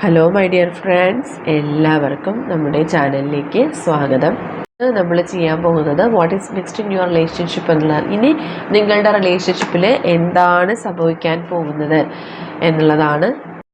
Hello my dear friends എല്ലാവർക്കും നമ്മുടെ ചാനലിലേക്ക് സ്വാഗതം. നമ്മൾ ചെയ്യാൻ പോകുന്നത് what is next in your relationship എന്നുള്ളതാണ് ഇനി നിങ്ങളുടെ റിലേഷൻഷിപ്പിൽ എന്താണ് സംഭവിക്കാൻ പോകുന്നത് എന്നുള്ളതാണ്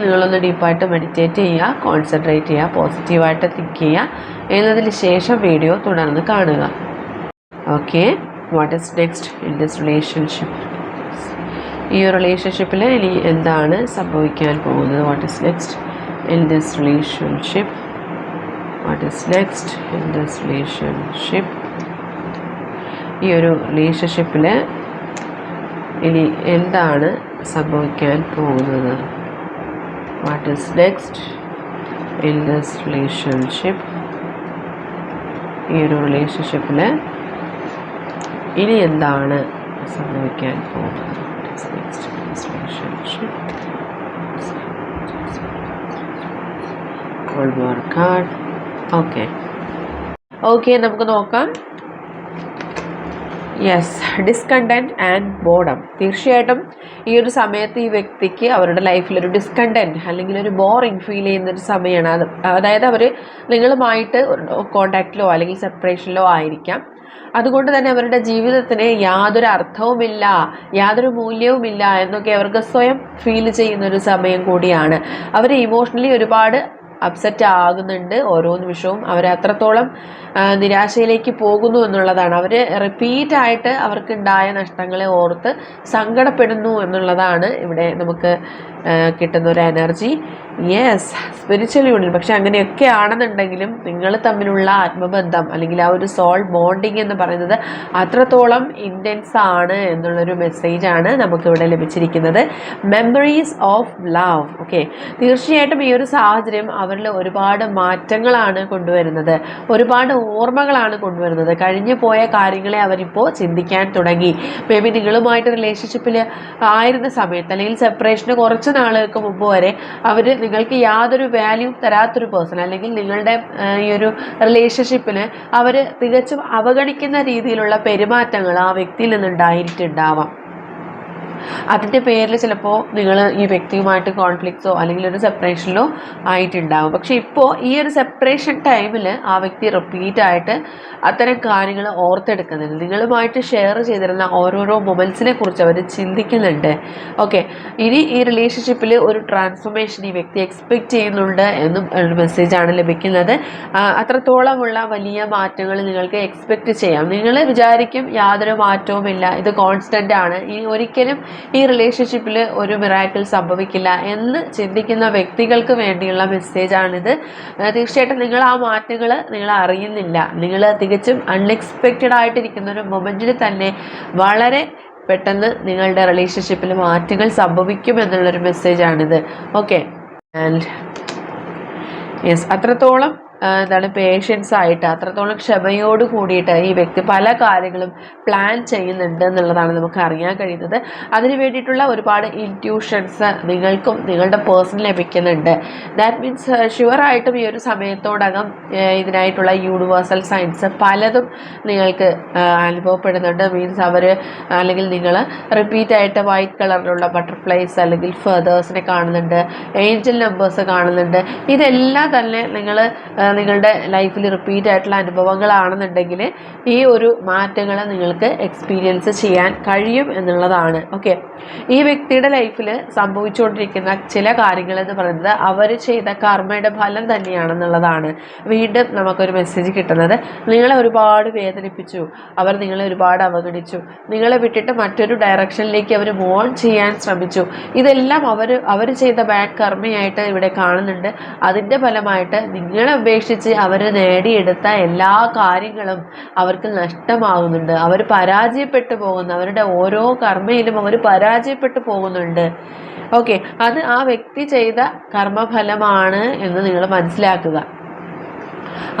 നിങ്ങളൊന്ന് ഡീപ്പായിട്ട് മെഡിറ്റേറ്റ് ചെയ്യുക കോൺസെൻട്രേറ്റ് ചെയ്യുക പോസിറ്റീവായിട്ട് തിങ്ക് ചെയ്യുക. എന്നതിന് ശേഷം വീഡിയോ തുടർന്ന് കാണുക. Okay what is next in this relationship ഈ റിലേഷൻഷിപ്പിൽ ഇനി എന്താണ് സംഭവിക്കാൻ പോകുന്നത്? What is next in this relationship what is next in this relationship ഈ ഒരു റിലേഷൻഷിപ്പിൽ ഇനി എന്താണ് സംഭവിക്കാൻ പോകുന്നത്? What is next in this relationship? ഈ ഒരു റിലേഷൻഷിപ്പിൽ ഇനി എന്താണ് സംഭവിക്കാൻ പോകുന്നത്? ഓക്കെ നമുക്ക് നോക്കാം. യെസ് ഡിസ്കണ്ടന്റ് ആൻഡ് ബോർഡം തീർച്ചയായിട്ടും ഈ ഒരു സമയത്ത് ഈ വ്യക്തിക്ക് അവരുടെ ലൈഫിൽ ഒരു ഡിസ്കണ്ടന്റ് അല്ലെങ്കിൽ ഒരു ബോറിങ് ഫീൽ ചെയ്യുന്നൊരു സമയമാണ് അത്. അതായത് അവർ നിങ്ങളുമായിട്ട് കോണ്ടാക്റ്റിലോ അല്ലെങ്കിൽ സെപ്പറേഷനിലോ ആയിരിക്കാം. അതുകൊണ്ട് തന്നെ അവരുടെ ജീവിതത്തിന് യാതൊരു അർത്ഥവുമില്ല യാതൊരു മൂല്യവുമില്ല എന്നൊക്കെ അവർക്ക് സ്വയം ഫീൽ ചെയ്യുന്ന ഒരു സമയം കൂടിയാണ്. അവർ ഇമോഷണലി ഒരുപാട് അപ്സെറ്റ് ആകുന്നുണ്ട്. ഓരോ നിമിഷവും അവർ അത്രത്തോളം നിരാശയിലേക്ക് പോകുന്നു എന്നുള്ളതാണ്. അവർ റിപ്പീറ്റായിട്ട് അവർക്കുണ്ടായ നഷ്ടങ്ങളെ ഓർത്ത് സങ്കടപ്പെടുന്നു എന്നുള്ളതാണ് ഇവിടെ നമുക്ക് കിട്ടുന്ന ഒരു എനർജി യെസ് സ്പിരിച്വൽ യൂണിയൻ പക്ഷെ അങ്ങനെയൊക്കെ ആണെന്നുണ്ടെങ്കിലും നിങ്ങൾ തമ്മിലുള്ള ആത്മബന്ധം അല്ലെങ്കിൽ ആ ഒരു സോൾ ബോണ്ടിങ് എന്ന് പറയുന്നത് അത്രത്തോളം ഇന്റൻസ് ആണ് എന്നുള്ളൊരു മെസ്സേജാണ് നമുക്കിവിടെ ലഭിച്ചിരിക്കുന്നത്. മെമ്മറീസ് ഓഫ് ലവ് ഓക്കെ തീർച്ചയായിട്ടും ഈ ഒരു സാഹചര്യം അവരിൽ ഒരുപാട് മാറ്റങ്ങളാണ് കൊണ്ടുവരുന്നത്. ഒരുപാട് ഓർമ്മകളാണ് കൊണ്ടുവരുന്നത്. കഴിഞ്ഞു പോയ കാര്യങ്ങളെ അവരിപ്പോൾ ചിന്തിക്കാൻ തുടങ്ങി. മേ ബി നിങ്ങളുമായിട്ട് റിലേഷൻഷിപ്പിൽ ആയിരുന്ന സമയത്ത് അല്ലെങ്കിൽ സെപ്പറേഷന് കുറച്ച് നാളുകൾക്ക് മുമ്പ് വരെ അവർ നിങ്ങൾക്ക് യാതൊരു വാല്യൂ തരാത്തൊരു പേഴ്സൺ അല്ലെങ്കിൽ നിങ്ങളുടെ ഈ ഒരു റിലേഷൻഷിപ്പിന് അവർ തികച്ചും അവഗണിക്കുന്ന രീതിയിലുള്ള പെരുമാറ്റങ്ങൾ ആ വ്യക്തിയിൽ നിന്നുണ്ടായിട്ടുണ്ടാവാം. അതിന്റെ പേരിൽ ചിലപ്പോൾ നിങ്ങൾ ഈ വ്യക്തിയുമായിട്ട് കോൺഫ്ലിക്ട്സോ അല്ലെങ്കിൽ ഒരു സെപ്പറേഷനിലോ ആയിട്ടുണ്ടാവും. പക്ഷെ ഇപ്പോൾ ഈ ഒരു സെപ്പറേഷൻ ടൈമിൽ ആ വ്യക്തി റിപ്പീറ്റായിട്ട് അത്തരം കാര്യങ്ങൾ ഓർത്തെടുക്കുന്നുണ്ട്. നിങ്ങളുമായിട്ട് ഷെയർ ചെയ്തിരുന്ന ഓരോരോ മൊമെന്റ്സിനെ കുറിച്ച് അവർ ചിന്തിക്കുന്നുണ്ട്. ഓക്കെ ഇനി ഈ റിലേഷൻഷിപ്പിൽ ഒരു ട്രാൻസ്ഫോർമേഷൻ ഈ വ്യക്തി എക്സ്പെക്റ്റ് ചെയ്യുന്നുണ്ട് എന്നും മെസ്സേജാണ് ലഭിക്കുന്നത്. അത്രത്തോളമുള്ള വലിയ മാറ്റങ്ങൾ നിങ്ങൾക്ക് എക്സ്പെക്റ്റ് ചെയ്യാം. നിങ്ങൾ വിചാരിക്കും യാതൊരു മാറ്റവുമില്ല. ഇത് കോൺസ്റ്റന്റ് ആണ്. ഇനി ഒരിക്കലും ഈ റിലേഷൻഷിപ്പിൽ ഒരു മിറാക്കിൾ സംഭവിക്കില്ല എന്ന് ചിന്തിക്കുന്ന വ്യക്തികൾക്ക് വേണ്ടിയുള്ള മെസ്സേജാണിത് തീർച്ചയായിട്ടും നിങ്ങൾ ആ മാറ്റങ്ങൾ നിങ്ങൾ അറിയുന്നില്ല. നിങ്ങൾ തികച്ചും അൺഎക്സ്പെക്റ്റഡ് ആയിട്ടിരിക്കുന്ന ഒരു മൊമെന്റിൽ തന്നെ വളരെ പെട്ടെന്ന് നിങ്ങളുടെ റിലേഷൻഷിപ്പിൽ മാറ്റങ്ങൾ സംഭവിക്കും എന്നുള്ളൊരു മെസ്സേജാണിത് ഓക്കെ ആൻഡ് യെസ് അത്രത്തോളം എന്താണ് പേഷ്യൻസ് ആയിട്ട് അത്രത്തോളം ക്ഷമയോട് കൂടിയിട്ട് ഈ വ്യക്തി പല കാര്യങ്ങളും പ്ലാൻ ചെയ്യുന്നുണ്ട് എന്നുള്ളതാണ് നമുക്ക് അറിയാൻ കഴിയുന്നത്. അതിന് വേണ്ടിയിട്ടുള്ള ഒരുപാട് ഇന്റ്യൂഷൻസ് നിങ്ങൾക്കും നിങ്ങളുടെ പേഴ്സൺ ലഭിക്കുന്നുണ്ട്. ദാറ്റ് മീൻസ് ഷുവറായിട്ടും ഈ ഒരു സമയത്തോടകം ഇതിനായിട്ടുള്ള യൂണിവേഴ്സൽ സയൻസ് പലതും നിങ്ങൾക്ക് അനുഭവപ്പെടുന്നുണ്ട്. മീൻസ് അവർ അല്ലെങ്കിൽ നിങ്ങൾ റിപ്പീറ്റായിട്ട് വൈറ്റ് കളറിലുള്ള ബട്ടർഫ്ലൈസ് അല്ലെങ്കിൽ ഫെതേഴ്സിനെ കാണുന്നുണ്ട് ഏഞ്ചൽ നമ്പേഴ്സ് കാണുന്നുണ്ട്. ഇതെല്ലാം തന്നെ നിങ്ങൾ നിങ്ങളുടെ ലൈഫിൽ റിപ്പീറ്റ് ആയിട്ടുള്ള അനുഭവങ്ങളാണെന്നുണ്ടെങ്കിൽ ഈ ഒരു മാറ്റങ്ങൾ നിങ്ങൾക്ക് എക്സ്പീരിയൻസ് ചെയ്യാൻ കഴിയും എന്നുള്ളതാണ്. ഓക്കെ ഈ വ്യക്തിയുടെ ലൈഫിൽ സംഭവിച്ചുകൊണ്ടിരിക്കുന്ന ചില കാര്യങ്ങൾ എന്ന് പറയുന്നത് അവർ ചെയ്ത കർമ്മയുടെ ഫലം തന്നെയാണെന്നുള്ളതാണ്. വീണ്ടും നമുക്കൊരു മെസ്സേജ് കിട്ടുന്നത്. നിങ്ങളെ ഒരുപാട് വേദനിപ്പിച്ചു. അവർ നിങ്ങളെ ഒരുപാട് അവഗണിച്ചു. നിങ്ങളെ വിട്ടിട്ട് മറ്റൊരു ഡയറക്ഷനിലേക്ക് അവർ മൂവ് ചെയ്യാൻ ശ്രമിച്ചു. ഇതെല്ലാം അവർ അവർ ചെയ്ത ബാഡ് കർമ്മയായിട്ട് ഇവിടെ കാണുന്നുണ്ട്. അതിന്റെ ഫലമായിട്ട് നിങ്ങളെ ഉപേക്ഷിച്ച് അവർ നേടിയെടുത്ത എല്ലാ കാര്യങ്ങളും അവർക്ക് നഷ്ടമാകുന്നുണ്ട് അവർ പരാജയപ്പെട്ടു പോകുന്നു. അവരുടെ ഓരോ കർമ്മയിലും അവർ പരാജയപ്പെട്ടു പോകുന്നുണ്ട്. ഓക്കെ അത് ആ വ്യക്തി ചെയ്ത കർമ്മഫലമാണ് എന്ന് നിങ്ങൾ മനസ്സിലാക്കുക.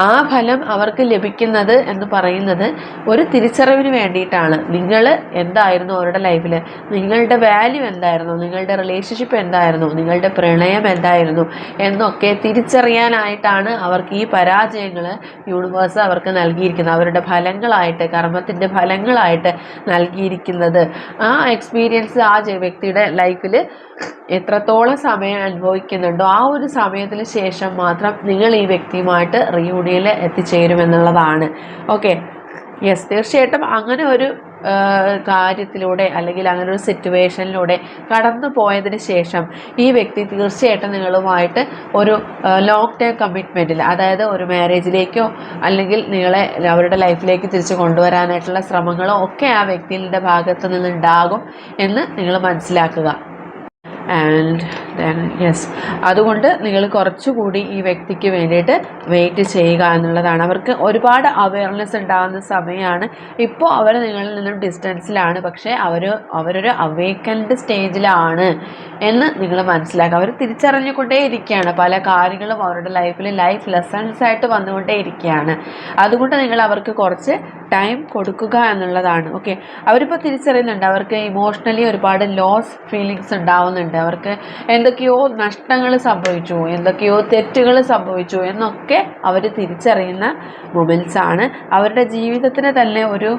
ആ ഫലം അവർക്ക് ലഭിക്കുന്നത് എന്ന് പറയുന്നത് ഒരു തിരിച്ചറിവിന് വേണ്ടിയിട്ടാണ്. നിങ്ങൾ എന്തായിരുന്നു അവരുടെ ലൈഫിൽ നിങ്ങളുടെ വാല്യൂ എന്തായിരുന്നു? നിങ്ങളുടെ റിലേഷൻഷിപ്പ് എന്തായിരുന്നു? നിങ്ങളുടെ പ്രണയം എന്തായിരുന്നു? എന്നൊക്കെ തിരിച്ചറിയാനായിട്ടാണ് അവർക്ക് ഈ പരാജയങ്ങൾ യൂണിവേഴ്സ് അവർക്ക് നൽകിയിരിക്കുന്നത്. അവരുടെ ഫലങ്ങളായിട്ട് കർമ്മത്തിന്റെ ഫലങ്ങളായിട്ട് നൽകിയിരിക്കുന്നത്. ആ എക്സ്പീരിയൻസ് ആ വ്യക്തിയുടെ ലൈഫിൽ എത്രത്തോളം സമയം അനുഭവിക്കുന്നുണ്ടോ ആ ഒരു സമയത്തിന് ശേഷം മാത്രം നിങ്ങൾ ഈ വ്യക്തിയുമായിട്ട് റിയൂണിയനിൽ എത്തിച്ചേരുമെന്നുള്ളതാണ് ഓക്കെ യെസ് തീർച്ചയായിട്ടും അങ്ങനെ ഒരു കാര്യത്തിലൂടെ അല്ലെങ്കിൽ അങ്ങനെ ഒരു സിറ്റുവേഷനിലൂടെ കടന്നു പോയതിന് ശേഷം ഈ വ്യക്തി തീർച്ചയായിട്ടും നിങ്ങളുമായിട്ട് ഒരു ലോങ് ടേം കമ്മിറ്റ്മെന്റിൽ അതായത് ഒരു മാരേജിലേക്കോ അല്ലെങ്കിൽ നിങ്ങളെ അവരുടെ ലൈഫിലേക്ക് തിരിച്ചു കൊണ്ടുവരാനായിട്ടുള്ള ശ്രമങ്ങളോ ഒക്കെ ആ വ്യക്തിയുടെ ഭാഗത്ത് നിന്നുണ്ടാകും എന്ന് നിങ്ങൾ മനസ്സിലാക്കുക. ആൻഡ് ദെൻ യെസ് അതുകൊണ്ട് നിങ്ങൾ കുറച്ചുകൂടി ഈ വ്യക്തിക്ക് വേണ്ടിയിട്ട് വെയിറ്റ് ചെയ്യുക എന്നുള്ളതാണ്. അവർക്ക് ഒരുപാട് അവയർനെസ് ഉണ്ടാകുന്ന സമയമാണ്. ഇപ്പോൾ അവർ നിങ്ങളിൽ നിന്നും ഡിസ്റ്റൻസിലാണ് പക്ഷേ അവർ അവരൊരു അവേക്കൻഡ് സ്റ്റേജിലാണ് എന്ന് നിങ്ങൾ മനസ്സിലാക്കുക. അവർ തിരിച്ചറിഞ്ഞുകൊണ്ടേ ഇരിക്കുകയാണ് പല കാര്യങ്ങളും അവരുടെ ലൈഫിൽ ലൈഫ് ലെസൺസ് ആയിട്ട് വന്നുകൊണ്ടേ ഇരിക്കുകയാണ് അതുകൊണ്ട് നിങ്ങൾ അവർക്ക് കുറച്ച് ടൈം കൊടുക്കുക എന്നുള്ളതാണ്. ഓക്കെ അവരിപ്പോൾ തിരിച്ചറിയുന്നുണ്ട്. അവർക്ക് ഇമോഷണലി ഒരുപാട് ലോസ് ഫീലിങ്സ് ഉണ്ടാവുന്നുണ്ട്. അവർക്ക് എന്തൊക്കെയോ നഷ്ടങ്ങൾ സംഭവിച്ചു എന്തൊക്കെയോ തെറ്റുകൾ സംഭവിച്ചു എന്നൊക്കെ അവർ തിരിച്ചറിയുന്ന മൊമെന്റ്സ് ആണ്. അവരുടെ ജീവിതത്തിന് തന്നെ ഒരു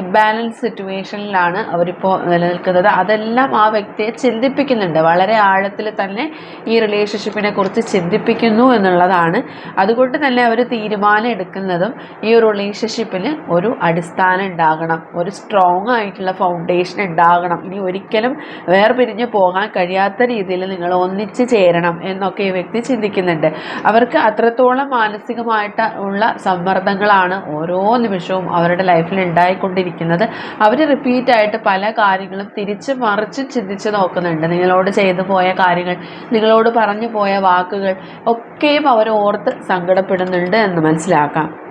ഇബാലൻസ് സിറ്റുവേഷനിലാണ് അവരിപ്പോൾ നിലനിൽക്കുന്നത്. അതെല്ലാം ആ വ്യക്തിയെ ചിന്തിപ്പിക്കുന്നുണ്ട്. വളരെ ആഴത്തിൽ തന്നെ ഈ റിലേഷൻഷിപ്പിനെ കുറിച്ച് ചിന്തിപ്പിക്കുന്നു എന്നുള്ളതാണ്. അതുകൊണ്ട് തന്നെ അവർ തീരുമാനം എടുക്കുന്നതും ഈ ഒരു റിലേഷൻഷിപ്പിൽ ഒരു അടിസ്ഥാനം ഉണ്ടാകണം. ഒരു സ്ട്രോങ് ആയിട്ടുള്ള ഫൗണ്ടേഷൻ ഉണ്ടാകണം. ഇനി ഒരിക്കലും വേർപിരിഞ്ഞ് പോകാൻ കഴിയാത്ത രീതിയിൽ നിങ്ങൾ ഒന്നിച്ച് ചേരണം എന്നൊക്കെ ഈ വ്യക്തി ചിന്തിക്കുന്നുണ്ട്. അവർക്ക് അത്രത്തോളം മാനസികമായിട്ട് ഉള്ള സമ്മർദ്ദങ്ങളാണ് ഓരോ നിമിഷവും അവരുടെ ലൈഫിൽ ഉണ്ടായിക്കൊണ്ടിരിക്കുന്നത്. അവർ റിപ്പീറ്റായിട്ട് പല കാര്യങ്ങളും തിരിച്ച് മറിച്ച് ചിന്തിച്ച് നോക്കുന്നുണ്ട്. നിങ്ങളോട് ചെയ്തു പോയ കാര്യങ്ങൾ നിങ്ങളോട് പറഞ്ഞു പോയ വാക്കുകൾ ഒക്കെയും അവർ ഓർത്ത് സങ്കടപ്പെടുന്നുണ്ട് എന്ന് മനസ്സിലാക്കാം.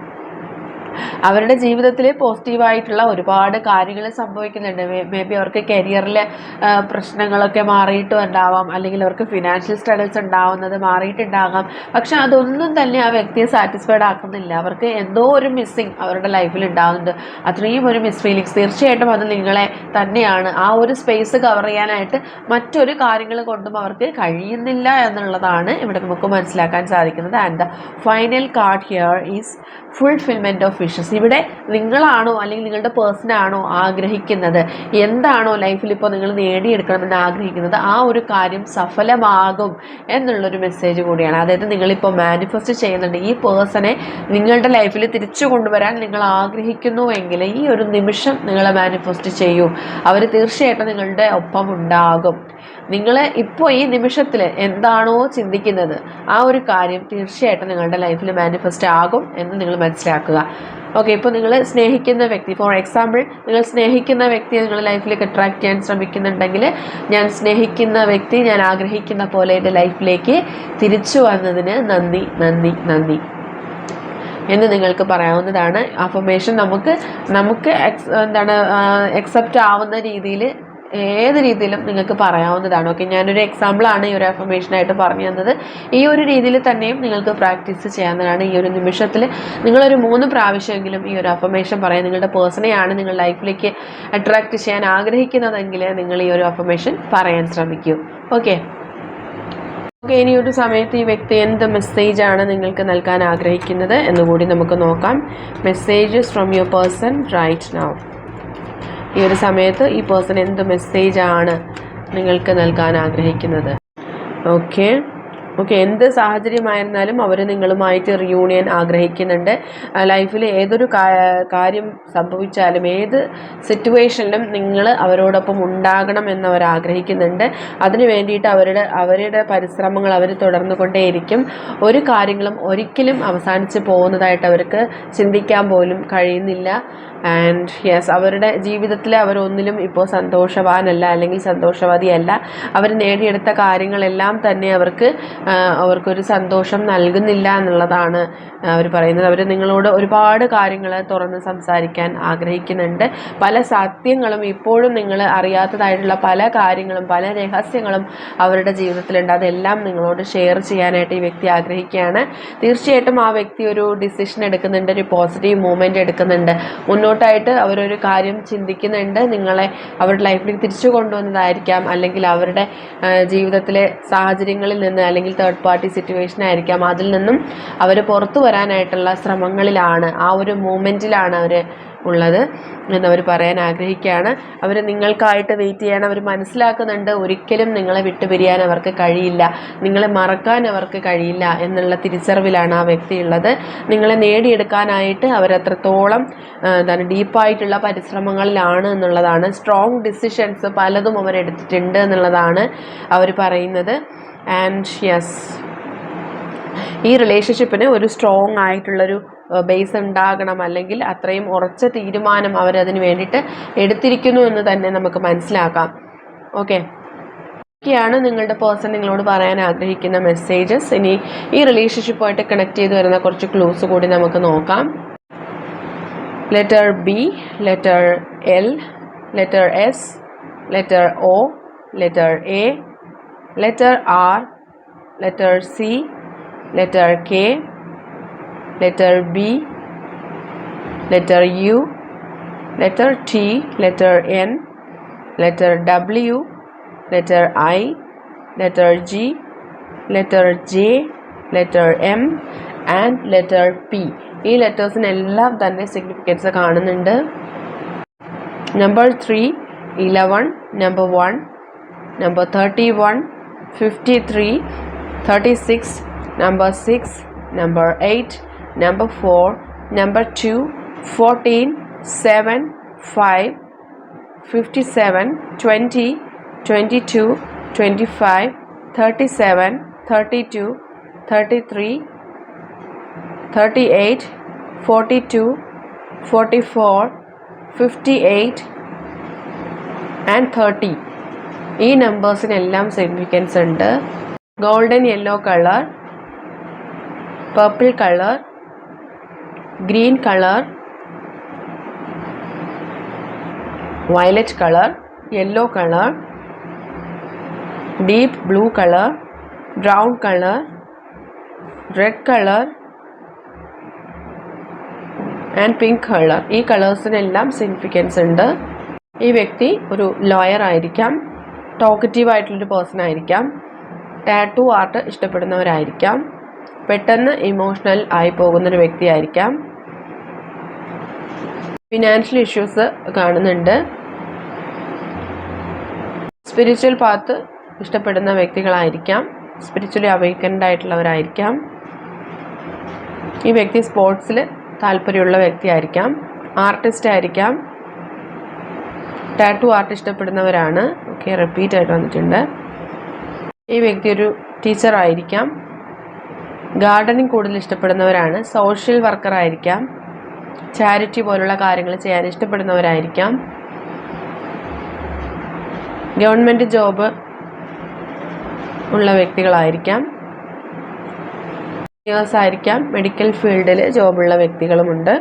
അവരുടെ ജീവിതത്തിൽ പോസിറ്റീവായിട്ടുള്ള ഒരുപാട് കാര്യങ്ങൾ സംഭവിക്കുന്നുണ്ട്. മേ ബി അവർക്ക് കരിയറിലെ പ്രശ്നങ്ങളൊക്കെ മാറിയിട്ടും ഉണ്ടാവാം. അല്ലെങ്കിൽ അവർക്ക് ഫിനാൻഷ്യൽ സ്ട്രഗിൾസ് ഉണ്ടാവുന്നത് മാറിയിട്ടുണ്ടാകാം. പക്ഷെ അതൊന്നും തന്നെ ആ വ്യക്തിയെ സാറ്റിസ്ഫൈഡ് ആക്കുന്നില്ല. അവർക്ക് എന്തോ ഒരു മിസ്സിങ് അവരുടെ ലൈഫിൽ ഉണ്ടാകുന്നുണ്ട് അത്രയും ഒരു മിസ് ഫീലിങ്സ് തീർച്ചയായിട്ടും അത് നിങ്ങളെ തന്നെയാണ്. ആ ഒരു സ്പേസ് കവർ ചെയ്യാനായിട്ട് മറ്റൊരു കാര്യങ്ങൾ കൊണ്ടും അവർക്ക് കഴിയുന്നില്ല എന്നുള്ളതാണ് ഇവിടെ നമുക്ക് മനസ്സിലാക്കാൻ സാധിക്കുന്നത്. And the final card here is fulfilment of wishes ഇവിടെ നിങ്ങളാണോ അല്ലെങ്കിൽ നിങ്ങളുടെ പേഴ്സണാണോ ആഗ്രഹിക്കുന്നത്? എന്താണോ ലൈഫിൽ ഇപ്പോൾ നിങ്ങൾ നേടിയെടുക്കണമെന്ന് ആഗ്രഹിക്കുന്നത്? ആ ഒരു കാര്യം സഫലമാകും എന്നുള്ളൊരു മെസ്സേജ് കൂടിയാണ്. അതായത് നിങ്ങളിപ്പോൾ മാനിഫെസ്റ്റ് ചെയ്യുന്നുണ്ട്. ഈ പേഴ്സണെ നിങ്ങളുടെ ലൈഫിൽ തിരിച്ചു കൊണ്ടുവരാൻ നിങ്ങൾ ആഗ്രഹിക്കുന്നുവെങ്കിൽ ഈ ഒരു നിമിഷം നിങ്ങളെ മാനിഫെസ്റ്റ് ചെയ്യൂ. അവർ തീർച്ചയായിട്ടും നിങ്ങളുടെ ഒപ്പം ഉണ്ടാകും. നിങ്ങൾ ഇപ്പോൾ ഈ നിമിഷത്തിൽ എന്താണോ ചിന്തിക്കുന്നത് ആ ഒരു കാര്യം തീർച്ചയായിട്ടും നിങ്ങളുടെ ലൈഫിൽ മാനിഫെസ്റ്റ് ആകും എന്ന് നിങ്ങൾ മനസ്സിലാക്കുക. ഓക്കെ ഇപ്പോൾ നിങ്ങൾ സ്നേഹിക്കുന്ന വ്യക്തി ഫോർ എക്സാമ്പിൾ നിങ്ങൾ സ്നേഹിക്കുന്ന വ്യക്തിയെ നിങ്ങൾ ലൈഫിലേക്ക് അട്രാക്ട് ചെയ്യാൻ ശ്രമിക്കുന്നുണ്ടെങ്കിൽ ഞാൻ സ്നേഹിക്കുന്ന വ്യക്തി ഞാൻ ആഗ്രഹിക്കുന്ന പോലെ എന്റെ ലൈഫിലേക്ക് തിരിച്ചു വന്നതിന് നന്ദി നന്ദി നന്ദി. എന്ന് നിങ്ങൾക്ക് പറയാവുന്നതാണ് അഫർമേഷൻ നമുക്ക് നമുക്ക് എന്താണ് അക്സെപ്റ്റ് ആവുന്ന രീതിയിൽ ഏത് രീതിയിലും നിങ്ങൾക്ക് പറയാവുന്നതാണ്. ഓക്കെ ഞാനൊരു എക്സാമ്പിളാണ് ഈ ഒരു അഫർമേഷനായിട്ട് പറഞ്ഞു തന്നത്. ഈ ഒരു രീതിയിൽ തന്നെയും നിങ്ങൾക്ക് പ്രാക്ടീസ് ചെയ്യാവുന്നതാണ് ഈ ഒരു നിമിഷത്തിൽ നിങ്ങളൊരു മൂന്ന് പ്രാവശ്യമെങ്കിലും ഈ ഒരു അഫർമേഷൻ പറയാം നിങ്ങളുടെ പേഴ്സണെയാണ് നിങ്ങൾ ലൈഫിലേക്ക് അട്രാക്റ്റ് ചെയ്യാൻ ആഗ്രഹിക്കുന്നതെങ്കിൽ നിങ്ങൾ ഈ ഒരു അഫർമേഷൻ പറയാൻ ശ്രമിക്കൂ. ഓക്കെ ഓക്കെ ഇനി ഒരു സമയത്ത് ഈ വ്യക്തി എന്ത് ആണ് നിങ്ങൾക്ക് നൽകാൻ ആഗ്രഹിക്കുന്നത് എന്നുകൂടി നമുക്ക് നോക്കാം. Messages from your person right now ഈ ഒരു സമയത്ത് ഈ പേഴ്സൺ എന്ത് മെസ്സേജാണ് നിങ്ങൾക്ക് നൽകാൻ ആഗ്രഹിക്കുന്നത്? ഓക്കെ ഓക്കെ എന്ത് സാഹചര്യമായിരുന്നാലും അവർ നിങ്ങളുമായിട്ട് റിയൂണിയൻ ആഗ്രഹിക്കുന്നുണ്ട്. ലൈഫിൽ ഏതൊരു കാര്യം സംഭവിച്ചാലും ഏത് സിറ്റുവേഷനിലും നിങ്ങൾ അവരോടൊപ്പം ഉണ്ടാകണം എന്ന് അവർ ആഗ്രഹിക്കുന്നുണ്ട്. അതിന് വേണ്ടിയിട്ട് അവരുടെ അവരുടെ പരിശ്രമങ്ങൾ അവർ തുടർന്നു കൊണ്ടേയിരിക്കും ഒരു കാര്യങ്ങളും ഒരിക്കലും അവസാനിച്ച് പോകുന്നതായിട്ട് അവർക്ക് ചിന്തിക്കാൻ പോലും കഴിയുന്നില്ല. ആൻഡ് യെസ് അവരുടെ ജീവിതത്തിൽ അവരൊന്നിലും ഇപ്പോൾ സന്തോഷവാനല്ല അല്ലെങ്കിൽ സന്തോഷവതിയല്ല. അവർ നേടിയെടുത്ത കാര്യങ്ങളെല്ലാം തന്നെ അവർക്ക് അവർക്കൊരു സന്തോഷം നൽകുന്നില്ല എന്നുള്ളതാണ് അവർ പറയുന്നത്. അവർ നിങ്ങളോട് ഒരുപാട് കാര്യങ്ങൾ തുറന്ന് സംസാരിക്കാൻ ആഗ്രഹിക്കുന്നുണ്ട്. പല സത്യങ്ങളും ഇപ്പോഴും നിങ്ങൾ അറിയാത്തതായിട്ടുള്ള പല കാര്യങ്ങളും പല രഹസ്യങ്ങളും അവരുടെ ജീവിതത്തിലുണ്ട്. അതെല്ലാം നിങ്ങളോട് ഷെയർ ചെയ്യാനായിട്ട് ഈ വ്യക്തി ആഗ്രഹിക്കുകയാണ്. തീർച്ചയായിട്ടും ആ വ്യക്തി ഒരു ഡിസിഷൻ എടുക്കുന്നുണ്ട് ഒരു പോസിറ്റീവ് മൂവ്മെന്റ് എടുക്കുന്നുണ്ട്. മുന്നോട്ടായിട്ട് അവരൊരു കാര്യം ചിന്തിക്കുന്നുണ്ട്. നിങ്ങളെ അവരുടെ ലൈഫിലേക്ക് തിരിച്ചു കൊണ്ടുവന്നതായിരിക്കാം. അല്ലെങ്കിൽ അവരുടെ ജീവിതത്തിലെ സാഹചര്യങ്ങളിൽ നിന്ന് അല്ലെങ്കിൽ തേർഡ് പാർട്ടി സിറ്റുവേഷൻ ആയിരിക്കാം. അതിൽ നിന്നും അവർ പുറത്തു വരാനായിട്ടുള്ള ശ്രമങ്ങളിലാണ് ആ ഒരു മൂമെന്റിലാണ് അവർ ഉള്ളത് എന്നവർ പറയാൻ ആഗ്രഹിക്കുകയാണ്. അവർ നിങ്ങൾക്കായിട്ട് വെയിറ്റ് ചെയ്യാൻ അവർ മനസ്സിലാക്കുന്നുണ്ട്. ഒരിക്കലും നിങ്ങളെ വിട്ടുപിരിയാൻ അവർക്ക് കഴിയില്ല. നിങ്ങളെ മറക്കാൻ അവർക്ക് കഴിയില്ല എന്നുള്ള തിരിച്ചറിവിലാണ് ആ വ്യക്തി ഉള്ളത് നിങ്ങളെ നേടിയെടുക്കാനായിട്ട് അവരത്രത്തോളം എന്താണ് ഡീപ്പായിട്ടുള്ള പരിശ്രമങ്ങളിലാണ് എന്നുള്ളതാണ്. സ്ട്രോങ് ഡിസിഷൻസ് പലതും അവരെടുത്തിട്ടുണ്ട് എന്നുള്ളതാണ് അവർ പറയുന്നത്. ആൻഡ് യെസ് ഈ റിലേഷൻഷിപ്പിന് ഒരു സ്ട്രോങ് ആയിട്ടുള്ളൊരു ബേസ് ഉണ്ടാകണം അല്ലെങ്കിൽ അത്രയും ഉറച്ച തീരുമാനം അവരതിന് വേണ്ടിയിട്ട് എടുത്തിരിക്കുന്നു എന്ന് തന്നെ നമുക്ക് മനസ്സിലാക്കാം. ഓക്കെ ഒക്കെയാണ് നിങ്ങളുടെ പേഴ്സൺ നിങ്ങളോട് പറയാൻ ആഗ്രഹിക്കുന്ന മെസ്സേജസ് ഇനി ഈ റിലേഷൻഷിപ്പുമായിട്ട് കണക്ട് ചെയ്ത് വരുന്ന കുറച്ച് ക്ലൂസ് കൂടി നമുക്ക് നോക്കാം. Letter B letter L letter S letter O letter A letter R letter C letter K letter B letter U letter T letter N letter W, letter I letter G letter J letter M and letter P ഈ ലെറ്റേഴ്സിനെല്ലാം തന്നെ significance കാണുന്നുണ്ട്. Number three eleven number one number thirty one 53, 36, number 6, number 8, number 4, number 2, 14, 7, 5, 57, 20, 22, 25, 37, 32, 33, 38, 42, 44, 58, and 30. ഈ നമ്പേഴ്സിനെല്ലാം significance ഉണ്ട്. Golden yellow colour purple colour green colour violet colour yellow colour deep blue colour brown colour red colour and pink colour ഈ കളേഴ്സിനെല്ലാം significance ഉണ്ട്. ഈ വ്യക്തി ഒരു lawyer ആയിരിക്കാം. ടോക്കറ്റീവ് ആയിട്ടുള്ളൊരു പേഴ്സൺ ആയിരിക്കാം. ടാറ്റു ആർട്ട് ഇഷ്ടപ്പെടുന്നവരായിരിക്കാം. പെട്ടെന്ന് ഇമോഷണൽ ആയി പോകുന്നൊരു വ്യക്തിയായിരിക്കാം. ഫിനാൻഷ്യൽ ഇഷ്യൂസ് കാണുന്നുണ്ട്. സ്പിരിച്വൽ പാത്ത് ഇഷ്ടപ്പെടുന്ന വ്യക്തികളായിരിക്കാം. സ്പിരിച്വലി അവേക്കൻഡ് ആയിട്ടുള്ളവരായിരിക്കാം. ഈ വ്യക്തി സ്പോർട്സിൽ താല്പര്യമുള്ള വ്യക്തിയായിരിക്കാം. ആർട്ടിസ്റ്റ് ആയിരിക്കാം. ടാറ്റു ആർട്ട് ഇഷ്ടപ്പെടുന്നവരാണ്. ഓക്കെ റിപ്പീറ്റ് ആയിട്ട് വന്നിട്ടുണ്ട്. ഈ വ്യക്തി ഒരു ടീച്ചർ ആയിരിക്കാം. ഗാർഡനിങ് കൂടുതൽ ഇഷ്ടപ്പെടുന്നവരാണ്. സോഷ്യൽ വർക്കർ ആയിരിക്കാം. ചാരിറ്റി പോലുള്ള കാര്യങ്ങൾ ചെയ്യാൻ ഇഷ്ടപ്പെടുന്നവരായിരിക്കാം. ഗവൺമെന്റ് ജോബ് ഉള്ള വ്യക്തികളായിരിക്കാം. ആയിരിക്കാം. മെഡിക്കൽ ഫീൽഡിൽ ജോബുള്ള വ്യക്തികളുമുണ്ട്.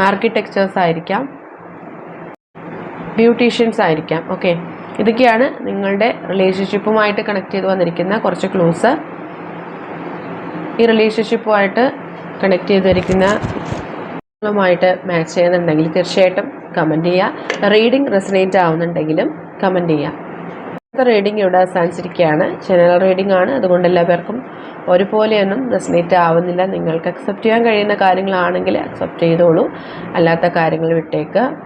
ആർക്കിടെക്ചേഴ്സ് ആയിരിക്കാം. ബ്യൂട്ടീഷ്യൻസ് ആയിരിക്കാം. ഓക്കെ ഇതൊക്കെയാണ് നിങ്ങളുടെ റിലേഷൻഷിപ്പുമായിട്ട് കണക്ട് ചെയ്ത് വന്നിരിക്കുന്ന കുറച്ച് ക്ലൂസ് ഈ റിലേഷൻഷിപ്പുമായിട്ട് കണക്ട് ചെയ്തിരിക്കുന്ന ുമായിട്ട് മാച്ച് ചെയ്യുന്നുണ്ടെങ്കിൽ തീർച്ചയായിട്ടും കമന്റ് ചെയ്യുക. റീഡിംഗ് റെസനേറ്റ് ആവുന്നുണ്ടെങ്കിലും കമന്റ് ചെയ്യുക. അടുത്ത റീഡിംഗ് ഇവിടെ അവസാനിച്ചിരിക്കുകയാണ്. ജനറൽ റീഡിംഗ് ആണ്. അതുകൊണ്ട് എല്ലാ പേർക്കും ഒരുപോലെയൊന്നും റെസിനേറ്റ് ആവുന്നില്ല. നിങ്ങൾക്ക് അക്സെപ്റ്റ് ചെയ്യാൻ കഴിയുന്ന കാര്യങ്ങളാണെങ്കിൽ അക്സെപ്റ്റ് ചെയ്തോളൂ. അല്ലാത്ത കാര്യങ്ങൾ വിട്ടേക്ക്.